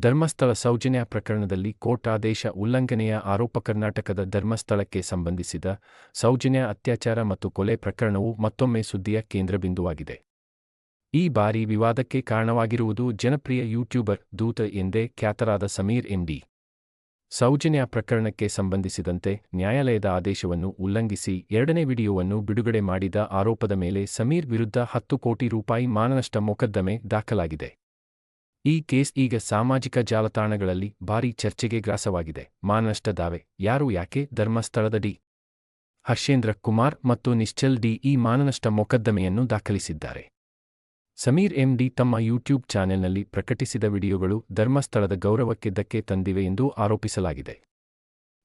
ಧರ್ಮಸ್ಥಳ ಸೌಜನ್ಯ ಪ್ರಕರಣದಲ್ಲಿ ಕೋರ್ಟ್ ಆದೇಶ ಉಲ್ಲಂಘನೆಯ ಆರೋಪ ಕರ್ನಾಟಕದ ಧರ್ಮಸ್ಥಳಕ್ಕೆ ಸಂಬಂಧಿಸಿದ ಸೌಜನ್ಯ ಅತ್ಯಾಚಾರ ಮತ್ತು ಕೊಲೆ ಪ್ರಕರಣವು ಮತ್ತೊಮ್ಮೆ ಸುದ್ದಿಯ ಕೇಂದ್ರಬಿಂದುವಾಗಿದೆ. ಈ ಬಾರಿ ವಿವಾದಕ್ಕೆ ಕಾರಣವಾಗಿರುವುದು ಜನಪ್ರಿಯ ಯೂಟ್ಯೂಬರ್ ದೂತ ಎಂದೇ ಖ್ಯಾತರಾದ ಸಮೀರ್ ಎಂಡಿ. ಸೌಜನ್ಯ ಪ್ರಕರಣಕ್ಕೆ ಸಂಬಂಧಿಸಿದಂತೆ ನ್ಯಾಯಾಲಯದ ಆದೇಶವನ್ನು ಉಲ್ಲಂಘಿಸಿ ಎರಡನೇ ವಿಡಿಯೋವನ್ನು ಬಿಡುಗಡೆ ಮಾಡಿದ ಆರೋಪದ ಮೇಲೆ ಸಮೀರ್ ವಿರುದ್ಧ ಹತ್ತು ಕೋಟಿ ರೂಪಾಯಿ ಮಾನನಷ್ಟ ಮೊಕದ್ದಮೆ ದಾಖಲಾಗಿದೆ. ಈ ಕೇಸ್ ಈಗ ಸಾಮಾಜಿಕ ಜಾಲತಾಣಗಳಲ್ಲಿ ಭಾರೀ ಚರ್ಚೆಗೆ ಗ್ರಾಸವಾಗಿದೆ. ಮಾನಷ್ಟ ದಾವೆ. ಯಾರು ಯಾಕೆ ಧರ್ಮಸ್ಥಳದ ಡಿ. ಹರ್ಷೇಂದ್ರ ಕುಮಾರ್ ಮತ್ತು ನಿಶ್ಚಲ್ ಡಿ ಈ ಮಾನನಷ್ಟ ಮೊಕದ್ದಮೆಯನ್ನು ದಾಖಲಿಸಿದ್ದಾರೆ. ಸಮೀರ್ ಎಂ ಡಿ ತಮ್ಮ ಯೂಟ್ಯೂಬ್ ಚಾನೆಲ್ನಲ್ಲಿ ಪ್ರಕಟಿಸಿದ ವಿಡಿಯೋಗಳು ಧರ್ಮಸ್ಥಳದ ಗೌರವಕ್ಕೆ ಧಕ್ಕೆ ತಂದಿವೆ ಎಂದು ಆರೋಪಿಸಲಾಗಿದೆ.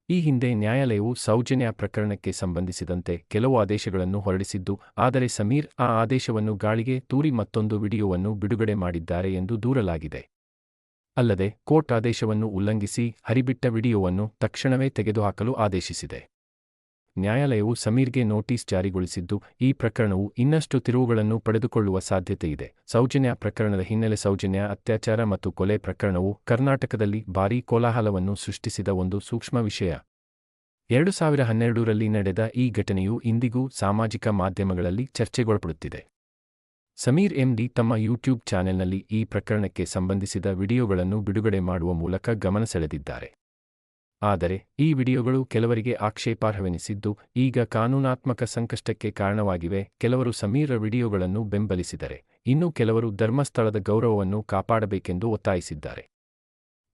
ಈ ಹಿಂದೆ ನ್ಯಾಯಾಲಯವು ಸೌಜನ್ಯ ಪ್ರಕರಣಕ್ಕೆ ಸಂಬಂಧಿಸಿದಂತೆ ಕೆಲವು ಆದೇಶಗಳನ್ನು ಹೊರಡಿಸಿದ್ದು, ಆದರೆ ಸಮೀರ್ ಆ ಆದೇಶವನ್ನು ಗಾಳಿಗೆ ತೂರಿ ಮತ್ತೊಂದು ವಿಡಿಯೋವನ್ನು ಬಿಡುಗಡೆ ಮಾಡಿದ್ದಾರೆ ಎಂದು ದೂರಲಾಗಿದೆ. ಅಲ್ಲದೆ, ಕೋರ್ಟ್ ಆದೇಶವನ್ನು ಉಲ್ಲಂಘಿಸಿ ಹರಿಬಿಟ್ಟ ವಿಡಿಯೋವನ್ನು ತಕ್ಷಣವೇ ತೆಗೆದುಹಾಕಲು ಆದೇಶಿಸಿದೆ. ನ್ಯಾಯಾಲಯವು ಸಮೀರ್ಗೆ ನೋಟಿಸ್ ಜಾರಿಗೊಳಿಸಿದ್ದು, ಈ ಪ್ರಕರಣವು ಇನ್ನಷ್ಟು ತಿರುವುಗಳನ್ನು ಪಡೆದುಕೊಳ್ಳುವ ಸಾಧ್ಯತೆಯಿದೆ. ಸೌಜನ್ಯ ಪ್ರಕರಣದ ಹಿನ್ನೆಲೆ ಸೌಜನ್ಯ, ಅತ್ಯಾಚಾರ ಮತ್ತು ಕೊಲೆ ಪ್ರಕರಣವು ಕರ್ನಾಟಕದಲ್ಲಿ ಭಾರೀ ಕೋಲಾಹಲವನ್ನು ಸೃಷ್ಟಿಸಿದ ಒಂದು ಸೂಕ್ಷ್ಮ ವಿಷಯ. ಎರಡು ಸಾವಿರ ಹನ್ನೆರಡರಲ್ಲಿ ನಡೆದ ಈ ಘಟನೆಯು ಇಂದಿಗೂ ಸಾಮಾಜಿಕ ಮಾಧ್ಯಮಗಳಲ್ಲಿ ಚರ್ಚೆಗೊಳಪಡುತ್ತಿದೆ. ಸಮೀರ್ ಎಂಡಿ ತಮ್ಮ ಯೂಟ್ಯೂಬ್ ಚಾನೆಲ್ನಲ್ಲಿ ಈ ಪ್ರಕರಣಕ್ಕೆ ಸಂಬಂಧಿಸಿದ ವಿಡಿಯೋಗಳನ್ನು ಬಿಡುಗಡೆ ಮಾಡುವ ಮೂಲಕ ಗಮನ ಸೆಳೆದಿದ್ದಾರೆ. ಆದರೆ ಈ ವಿಡಿಯೋಗಳು ಕೆಲವರಿಗೆ ಆಕ್ಷೇಪಾರ್ಹವೆನಿಸಿದ್ದು ಈಗ ಕಾನೂನಾತ್ಮಕ ಸಂಕಷ್ಟಕ್ಕೆ ಕಾರಣವಾಗಿವೆ. ಕೆಲವರು ಸಮೀರ ವಿಡಿಯೋಗಳನ್ನು ಬೆಂಬಲಿಸಿದರೆ, ಇನ್ನು ಕೆಲವರು ಧರ್ಮಸ್ಥಳದ ಗೌರವವನ್ನು ಕಾಪಾಡಬೇಕೆಂದು ಒತ್ತಾಯಿಸಿದ್ದಾರೆ.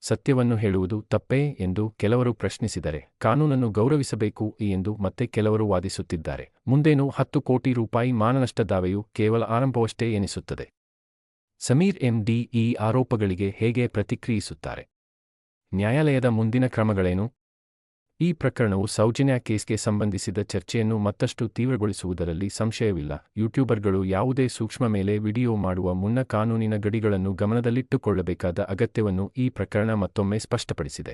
ಸತ್ಯವನ್ನು ಹೇಳುವುದು ತಪ್ಪೇ ಎಂದು ಕೆಲವರು ಪ್ರಶ್ನಿಸಿದರೆ, ಕಾನೂನನ್ನು ಗೌರವಿಸಬೇಕು ಎಂದು ಮತ್ತೆ ಕೆಲವರು ವಾದಿಸುತ್ತಿದ್ದಾರೆ. ಮುಂದೇನು ಹತ್ತು ಕೋಟಿ ರೂಪಾಯಿ ಮಾನನಷ್ಟ ದಾವೆಯು ಕೇವಲ ಆರಂಭವಷ್ಟೇ ಎನಿಸುತ್ತದೆ. ಸಮೀರ್ ಎಂಡಿ ಈ ಆರೋಪಗಳಿಗೆ ಹೇಗೆ ಪ್ರತಿಕ್ರಿಯಿಸುತ್ತಾರೆ? ನ್ಯಾಯಾಲಯದ ಮುಂದಿನ ಕ್ರಮಗಳೇನು? ಈ ಪ್ರಕರಣವು ಸೌಜನ್ಯ ಕೇಸ್ಗೆ ಸಂಬಂಧಿಸಿದ ಚರ್ಚೆಯನ್ನು ಮತ್ತಷ್ಟು ತೀವ್ರಗೊಳಿಸುವುದರಲ್ಲಿ ಸಂಶಯವಿಲ್ಲ. ಯೂಟ್ಯೂಬರ್ಗಳು ಯಾವುದೇ ಸೂಕ್ಷ್ಮ ಮೇಲೆ ವಿಡಿಯೋ ಮಾಡುವ ಮುನ್ನ ಕಾನೂನಿನ ಗಡಿಗಳನ್ನು ಗಮನದಲ್ಲಿಟ್ಟುಕೊಳ್ಳಬೇಕಾದ ಅಗತ್ಯವನ್ನು ಈ ಪ್ರಕರಣ ಮತ್ತೊಮ್ಮೆ ಸ್ಪಷ್ಟಪಡಿಸಿದೆ.